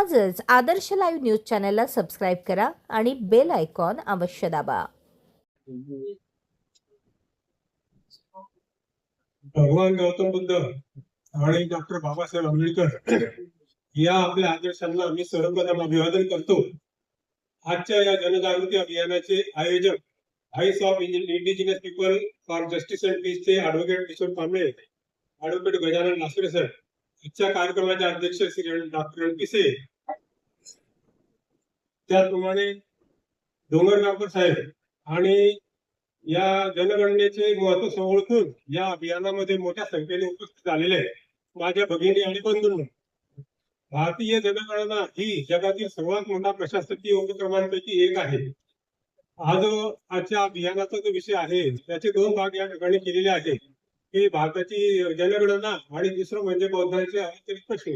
आजच Adarsh live news चॅनलला subscribe करा आणि बेल आयकॉन अवश्य दाबा. भगवान गौतम बुद्ध आणि डॉक्टर बाबासाहेब आंबेडकर या आपल्या आदर्शांना मी सर्वप्रथम अभिवादन करतो. आजच्या या जनजागृती अभियानाचे आयोजक voice of indigenous people for justice and पीसचे advocate Kishor Kamble advocate Gajanan Nasare sir आजच्या कार्यक्रमाचे अध्यक्ष श्री डॉक्टर पिसे त्याचप्रमाणे डोंगरगावकर साहेब आणि या जनगणनेचे महत्त्व ओळखून या अभियानामध्ये मोठ्या संख्येने उपस्थित झालेले आहेत. माझ्या भगिनी आणि बंधूंना भारतीय जनगणना ही जगातील सर्वात मोठा प्रशासकीय उपक्रमांपैकी एक आहे. आज आजच्या अभियानाचा जो विषय आहे त्याचे दोन भाग या ठिकाणी केलेले आहेत. की भारताची जनगणना आणि दुसरं म्हणजे बौद्धांचे आंतरिक प्रश्न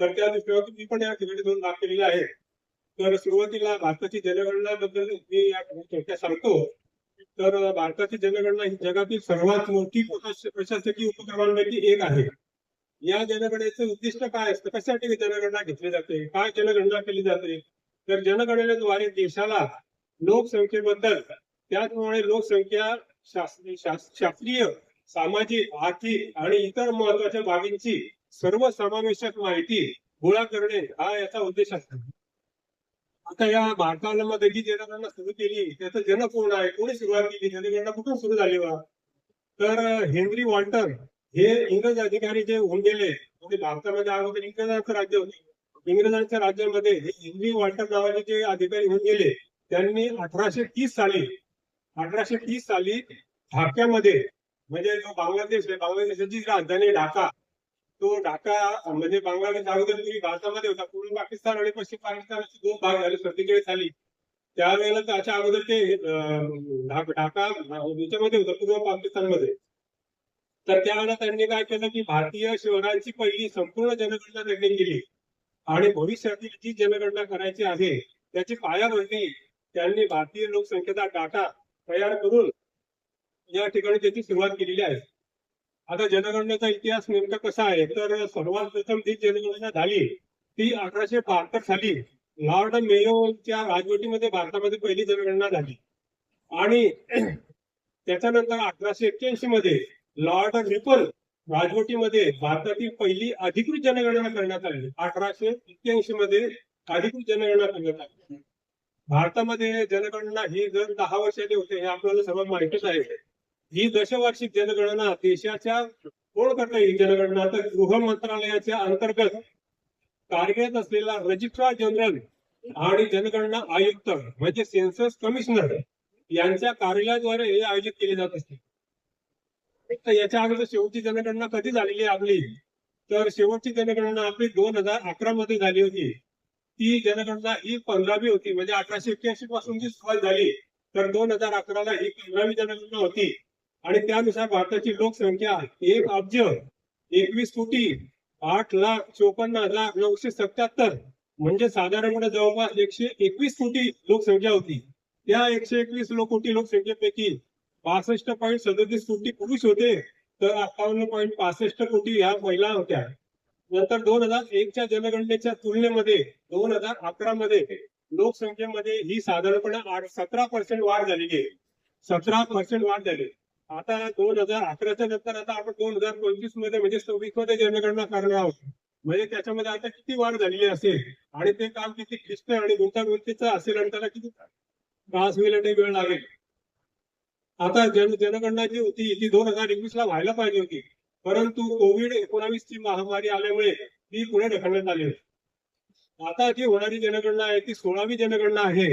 तर त्या दृष्टीवर मी पण या ठिकाणी दोन भाग केलेले आहे तर सुरुवातीला भारताची जनगणना बद्दल मी या चर्चा सांगतो तर भारताची जनगणना ही जगातील सर्वात मोठी प्रशासकीय उपक्रमांपैकी एक आहे. या जनगणनेचं उद्दिष्ट काय असतं? कशासाठी जनगणना घेतली जाते? काय जनगणना केली जाते? तर जनगणनेद्वारे देशाला लोकसंख्येबद्दल त्याचप्रमाणे लोकसंख्या शास्त्रीय शास- शास्त्रीय सामाजिक आर्थिक आणि इतर महत्त्वाच्या बाबींची सर्व समावेशक माहिती गोळा करणे हा याचा उद्देश असतो आता या भारतामध्ये जी जनगणना सुरू केली त्याचं जन कोण आहे? कोणी सुरुवात केली? जनगणना कुठून सुरू झाली बा? तर हेनरी वॉल्टर हे इंग्रज अधिकारी जे होऊन गेले म्हणजे भारतामध्ये अगोदर इंग्रजांचं राज्य होते. इंग्रजांच्या राज्यामध्ये हे हेनरी वॉल्टर नावाचे जे अधिकारी होऊन गेले त्यांनी अठराशे तीस साली अठराशे तीस साली ढाक्यामध्ये म्हणजे जो बांगलादेश आहे बांगलादेशाची राजधानी ढाका तो ढाका म्हणजे बांगलादेश अगोदर पूर्वी भारतामध्ये होता पूर्व पाकिस्तान आणि पश्चिम पाकिस्तान असे दोन भाग झाले सत्तेचाळीस साली त्यावेळेला त्याच्या अगोदर ते ढाका याच्यामध्ये होता पूर्व पाकिस्तानमध्ये. तर त्यावेळेला त्यांनी काय केलं की भारतीय शहरांची पहिली संपूर्ण जनगणना त्यांनी केली. आणि भविष्यातील जी जनगणना करायची आहे त्याची पायाभरणी त्यांनी भारतीय लोकसंख्येचा डाटा तयार करून या ठिकाणी त्याची सुरुवात केलेली आहे. आता जनगणनेचा इतिहास नेमका कसा आहे? तर सर्वात प्रथम जी जनगणना झाली ती अठराशे बहात्तर साली लॉर्ड मेयोच्या राजवटीमध्ये भारतामध्ये पहिली जनगणना झाली. आणि त्याच्यानंतर अठराशे एक्क्याऐंशी मध्ये लॉर्ड रिपल राजवटीमध्ये भारतातील पहिली अधिकृत जनगणना करण्यात आली. अठराशे एक्क्याऐंशी मध्ये अधिकृत जनगणना करण्यात आली. भारतामध्ये जनगणना ही जर दहा वर्षाची होते हे आपल्याला सर्व माहितीच आहे. ही दशवार्षिक जनगणना देशाच्या कोण करता ही जनगणना तर गृह मंत्रालयाच्या अंतर्गत कार्यरत असलेला रजिस्ट्रार जनरल आणि जनगणना आयुक्त म्हणजे सेन्सस कमिशनर यांच्या कार्यालयाद्वारे हे आयोजित केले जात असते. तर याच्या अगोदर शेवटची जनगणना कधी झालेली आपली? तर शेवटची जनगणना आपली दोन हजार अकरा मध्ये झाली होती. ती जनगणना ही पंधरावी होती म्हणजे अठराशे एक्क्याऐंशी पासून जी सुरुवात झाली तर दोन हजार अकराला ही पंधरावी जनगणना होती. आणि त्यानुसार भारताची लोकसंख्या एक अब्ज एकवीस कोटी आठ लाख चोपन्न हजार नऊशे सत्याहत्तर. म्हणजे साधारणपणे जवळपास एकशे एकवीस कोटी लोकसंख्या होती. त्या एकशे एकवीस लोक कोटी लोकसंख्येपैकी पासष्ट पॉईंट सदतीस कोटी पुरुष होते. तर अठ्ठावन्न पॉईंट पासष्ट कोटी ह्या महिला होत्या. नंतर दोन हजार एकच्या जनगणनेच्या तुलनेमध्ये दोन हजार अकरा मध्ये लोकसंख्येमध्ये ही साधारणपणे आठ सतरा पर्सेंट वाढ झालेली आहे. सतरा पर्सेंट वाढ झाली. आता दोन हजार अकराच्या नंतर आता आपण दोन हजार पंचवीसमध्ये म्हणजे सव्वीसमध्ये जनगणना करणार आहोत. म्हणजे त्याच्यामध्ये आता किती वाढ झालेली असेल? आणि ते काम किती क्लिष्ट आणि गुंतागुंतीचं असेल आणि त्याला किती त्रास होईल आणि वेळ लागेल? आता जन जनगणना जी होती ती दोन हजार एकवीस ला व्हायला पाहिजे होती. परंतु कोविड एकोणावीस ची महामारी आल्यामुळे ती पुढे ढकलण्यात आली आता जी होणारी जनगणना आहे ती सोळावी जनगणना आहे.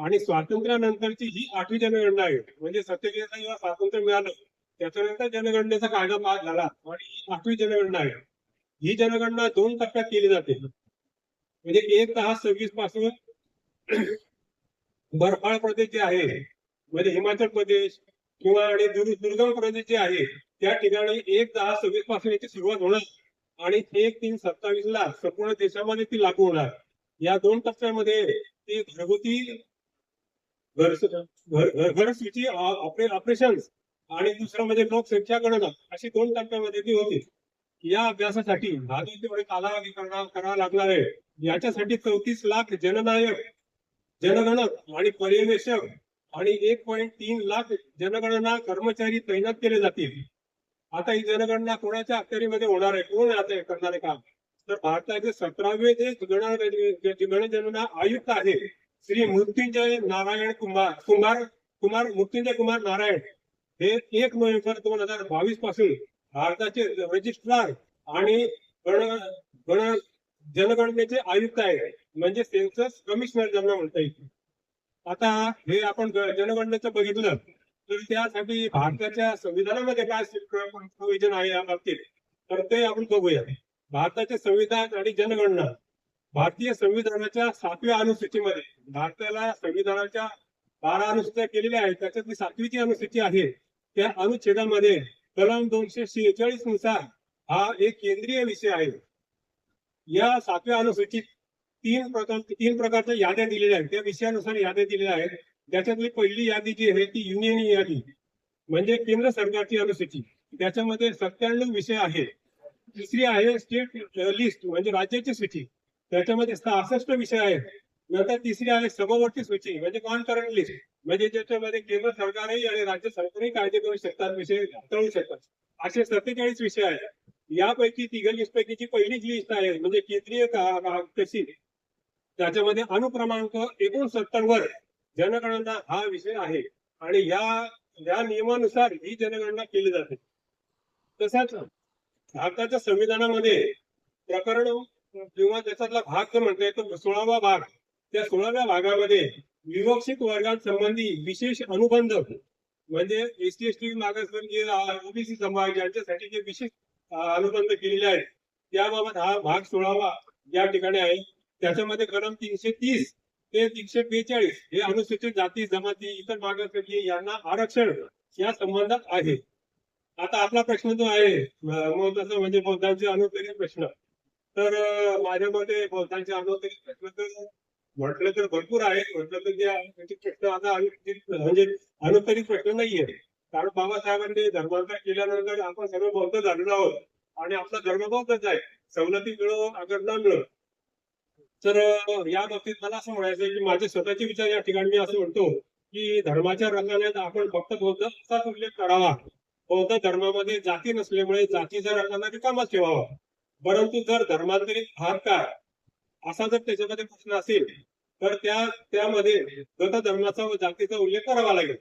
आणि स्वातंत्र्यानंतरची ही आठवी जनगणना आहे. म्हणजे सत्तेचाळीसला जेव्हा स्वातंत्र्य मिळालं त्याच्यानंतर जनगणनेचा कायदा पास झाला आणि ही आठवी जनगणना आहे. ही जनगणना दोन टप्प्यात केली जाते. म्हणजे एक दहा सव्वीसपासून बर्फाळ प्रदेश जे आहे म्हणजे हिमाचल प्रदेश किंवा आणि दुर्गम प्रदेश जे आहे त्या ठिकाणी एक दहा सव्वीसपासून याची सुरुवात होणार आणि एक तीन सत्तावीस ला संपूर्ण देशामध्ये ती लागू होणार. या दोन टप्प्यामध्ये ती घरगुती घर घर- घर- ऑपरेशन आणि दुसरं म्हणजे लोकसंख्या गणना अशी दोन टप्प्यामध्ये ती होती. या अभ्यासासाठी हा जो तेवढे कालावधी करावा लागणार आहे. याच्यासाठी चौतीस लाख जननायक जनगणक आणि पर्यवेक्षक आणि एक पॉईंट तीन लाख जनगणना कर्मचारी तैनात केले जातील. आता ही जनगणना कोणाच्या अखत्यारीमध्ये होणार आहे? कोण आता करणार आहे काम? तर भारताचे सतरावे जे गण गणगणना आयुक्त आहे. श्री मृत्युंजय नारायण कुमार कुमार कुमार मृत्युंजय कुमार नारायण हे एक नोव्हेंबर दोन हजार बावीसपासून भारताचे रजिस्ट्रार आणि गण गण जनगणनेचे आयुक्त आहेत. म्हणजे सेन्सस कमिशनर ज्यांना म्हणता येईल. आता हे आपण जनगणनेचं बघितलं तर त्यासाठी भारताच्या संविधानामध्ये काय प्रोव्हिजन आहे या बाबतीत? तर ते आपण बघूया भारताचे संविधान आणि जनगणना. भारतीय संविधानाच्या सातव्या अनुसूचीमध्ये भारताला संविधानाच्या बारा अनुसूच्या केलेल्या आहेत त्याच्यातली सातवी जी अनुसूची आहे त्या अनुच्छेदामध्ये कलम दोनशे शेहेचाळीसनुसार हा एक केंद्रीय विषय आहे. या सातव्या अनुसूचीत तीन प्रकार तीन प्रकारच्या याद्या दिलेल्या आहेत. त्या विषयानुसार याद्या दिलेल्या आहेत. त्याच्यातली पहिली यादी जी आहे ती युनियन यादी म्हणजे केंद्र सरकारची अनुसूची. त्याच्यामध्ये सत्त्याण्णव विषय आहे तिसरी आहे स्टेट लिस्ट म्हणजे राज्याची सूची. त्याच्यामध्ये सहासष्ट विषय आहेत. नंतर तिसरी आहे समवर्ती सूची म्हणजे कॉन्करंट लिस्ट म्हणजे ज्याच्यामध्ये केंद्र सरकारही आणि राज्य सरकारही कायदे करू शकतात विषय हाताळू शकतात. असे सत्तेचाळीस विषय आहेत. यापैकी तिघ लिस्ट पैकीची पहिलीच लिस्ट आहे म्हणजे केंद्रीय कशी त्याच्यामध्ये अनुक्रमांक एकोणसत्तर वर जनगणना हा विषय आहे. आणि या या नियमानुसार ही जनगणना केली जाते. तसंच भारताच्या संविधानामध्ये प्रकरण किंवा त्याच्यातला भाग जो म्हणता तो सोळावा भाग. त्या सोळाव्या भागामध्ये विवक्षित वर्गांसंबंधी विशेष अनुबंध म्हणजे एस टी एस टी मागासवर्गीय ओबीसी समाज यांच्यासाठी जे विशेष अनुबंध केलेले आहेत त्याबाबत हा भाग सोळावा या ठिकाणी आहे. त्याच्यामध्ये कलम तीनशे तीस ते तीनशे बेचाळीस हे अनुसूचित जाती जमाती इतर मागासवर्गीय यांना आरक्षण या संबंधात आहे. आता आपला प्रश्न जो आहे मग महत्त्वाचा म्हणजे बौद्धांचे प्रश्न. तर माझ्या मते बौद्धांचे अनुत्तरीय प्रश्न तर म्हटलं तर भरपूर आहेत. म्हटलं तर जे प्रश्न आता म्हणजे अनुत्तरित प्रश्न नाहीये. कारण बाबासाहेबांनी धर्मांतर केल्यानंतर आपण सर्व बौद्ध झालेलो आहोत आणि आपला धर्म बौद्धच आहे. सवलती मिळो अगर न मिळो. तर या बाबतीत मला असं म्हणायचं की माझे स्वतःचे विचार या ठिकाणी मी असं म्हणतो की धर्माच्या रंगाने आपण फक्त बौद्ध असाच उल्लेख करावा. बौद्ध धर्मामध्ये जाती नसल्यामुळे जातीच्या रंगाने रिकामाच ठेवावा. परंतु जर धर्मांतरित भाग काय असा जर त्याच्यामध्ये प्रश्न असेल तर त्या त्यामध्ये गत धर्माचा व जातीचा उल्लेख करावा लागेल.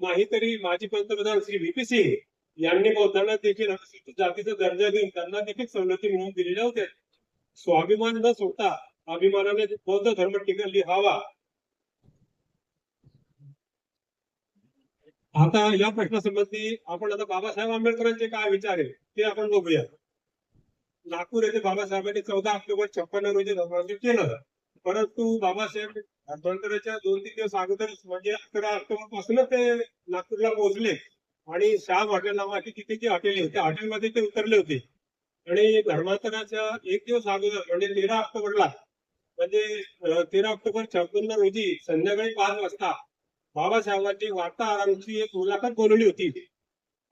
नाहीतरी माजी पंतप्रधान श्री व्ही पी सिंग यांनी बौद्धांना देखील अनुसूचित जातीचा दर्जा देऊन त्यांना देखील सवलती मिळवून दिलेल्या होत्या. स्वाभिमान न सोडता अभिमानाने बौद्ध धर्म टिकल लिहावा आता या प्रश्नासंबंधी आपण आता बाबासाहेब आंबेडकरांचे काय विचार आहे ते आपण बघूया नागपूर येथे बाबासाहेबांनी चौदा ऑक्टोबर छप्पन्न रोजी धर्मांतर केलं. परंतु बाबासाहेब आंबेडकरांच्या दोन तीन दिवस अगोदरच म्हणजे अकरा ऑक्टोबरपासून ते नागपूरला पोहोचले आणि शाह हॉटेल नावाची तिथे जी हॉटेल आहे हॉटेलमध्ये ते उतरले होते. आणि धर्मांतराच्या एक दिवस अगोदर म्हणजे तेरा ऑक्टोबरला म्हणजे तेरा ऑक्टोबर छप्पन्न रोजी संध्याकाळी पाच वाजता बाबासाहेबांची वार्ताहरांची एक मुलाखत बोलवली होती.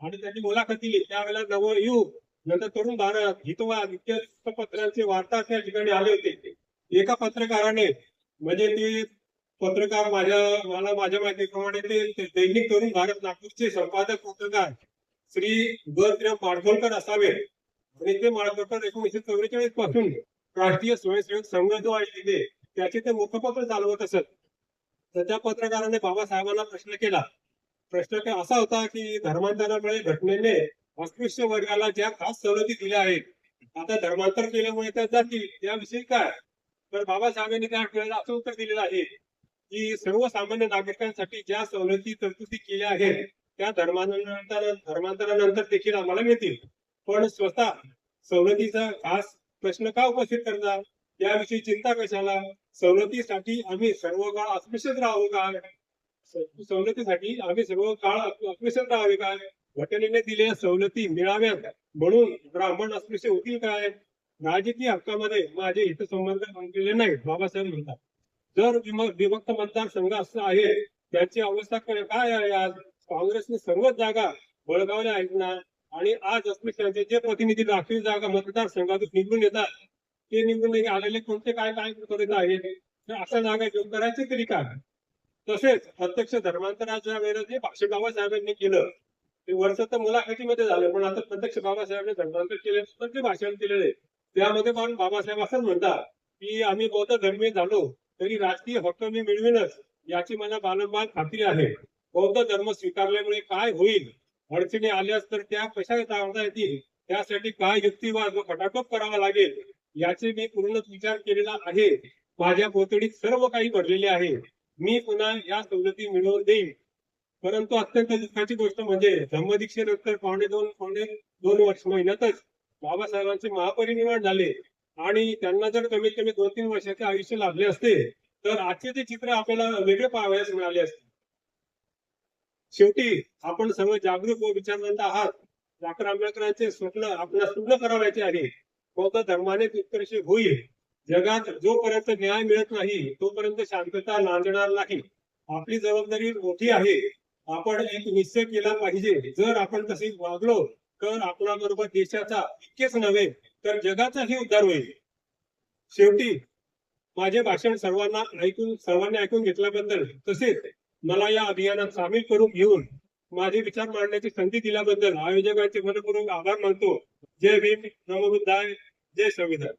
आणि त्यांनी मुलाखत दिली. त्यावेळेला नवयुग नंतर तरुण भारत हितवाद इत्यादी पत्रांचे वार्ता त्या ठिकाणी आले होते. एका पत्रकाराने म्हणजे ते पत्रकार माझ्या मला माझ्या माहितीप्रमाणे ते दैनिक तरुण भारत नागपूरचे संपादक पत्रकार श्री बद्र माडखोलकर असावे आणि ते माडखोलकर एकोणीशे चौवेचाळीसपासून राष्ट्रीय स्वयंसेवक संघ जो आहे तिथे त्याचे ते मुखपत्र चालवत असत. तर त्या पत्रकाराने बाबासाहेबांना प्रश्न केला. प्रश्न असा होता की धर्मांतरामुळे घटनेने अस्पृश्य वर्गाला ज्या खास सवलती दिल्या आहेत आता धर्मांतर केल्यामुळे त्या जातील त्याविषयी काय? तर बाबासाहेबांनी त्या वेळेला असं उत्तर दिलेलं आहे की सर्वसामान्य नागरिकांसाठी ज्या सवलती तरतुदी केल्या आहेत त्या धर्मांतर धर्मांतरानंतर देखील आम्हाला मिळतील. पण स्वतः सवलतीचा खास प्रश्न का उपस्थित करणार? याविषयी चिंता कशाला? सवलतीसाठी आम्ही सर्व काळ अस्पृश्यच राहू का सवलतीसाठी आम्ही सर्व काळ अस्पृश्यच राहावे का घटनेने दिलेल्या सवलती मिळाव्यात. म्हणून ब्राह्मण अस्पृश्य होतील काय राजकीय हक्कामध्ये माझे हितसंबंध मानलेले नाहीत बाबासाहेब म्हणतात. जर विम- विभक्त मतदारसंघ असं आहे त्याची अवस्था काय आहे आज? काँग्रेसने सर्वच जागा बळगावल्या आहेत ना आणि आज अस्पृश्यांचे जे प्रतिनिधी राखीव जागा मतदारसंघातून निवडून येतात ते निवडून आलेले कोणते काय काय करीत आहेत? तर अशा जागा घेऊन करायचे तरी काय? तसेच प्रत्यक्ष धर्मांतराच्या वेळेला जे भाष्य बाबासाहेबांनी केलं. ते वर्ष तर मुलाखतीमध्ये झालं पण आता प्रत्यक्ष बाबासाहेबांनी धर्मांतर केले ते भाषण केलेले. त्यामध्ये पण बाबासाहेब असंच म्हणतात की आम्ही बौद्ध धर्मीय झालो तरी राजकीय हक्क मी मिळवीनच याची मला बालंबाल खात्री आहे. बौद्ध धर्म स्वीकारल्यामुळे काय होईल? अडचणी आल्यास तर त्या कशा टाळता येतील? त्यासाठी काय युक्तिवाद व खटाटोप करावा लागेल? याचे मी पूर्ण विचार केलेला आहे. माझ्या पोतडीत सर्व काही भरलेले आहे. मी पुन्हा या सवलती मिळवून देईन. परंतु अत्यंत दुःखाची गोष्ट म्हणजे धम्मदीक्षेनंतर पावणे दोन पावणे दोन वर्ष महिन्यातच बाबासाहेबांचे महापरिनिर्वाण झाले. आणि त्यांना जर कमीत कमी दोन तीन वर्षाचे आयुष्य लाभले असते तर आजचे ते चित्र आपल्याला वेगळे पाहावयास मिळाले असते. शेवटी आपण सर्व जागरूक व विचारवंत आहात. डॉक्टर आंबेडकरांचे स्वप्न आपल्याला पूर्ण करावायचे आहे. बौद्ध धर्माने उत्कर्ष होईल. जगात जोपर्यंत न्याय मिळत नाही तोपर्यंत शांतता नांदणार नाही. आपली जबाबदारी मोठी आहे. आपण एक निश्चय केला पाहिजे. जर आपण तसे वागलो तर आपल्याबरोबर देशाचा इतकेच नव्हे तर जगाचाही उद्धार होईल. शेवटी माझे भाषण सर्वांना ऐकून सर्वांनी ऐकून घेतल्याबद्दल तसेच मला या अभियानात सामील करून घेऊन माझे विचार मांडण्याची संधी दिल्याबद्दल आयोजकांचे मनपूर्वक आभार मानतो. जय भीम नमोबुद्धाय जय संविधान.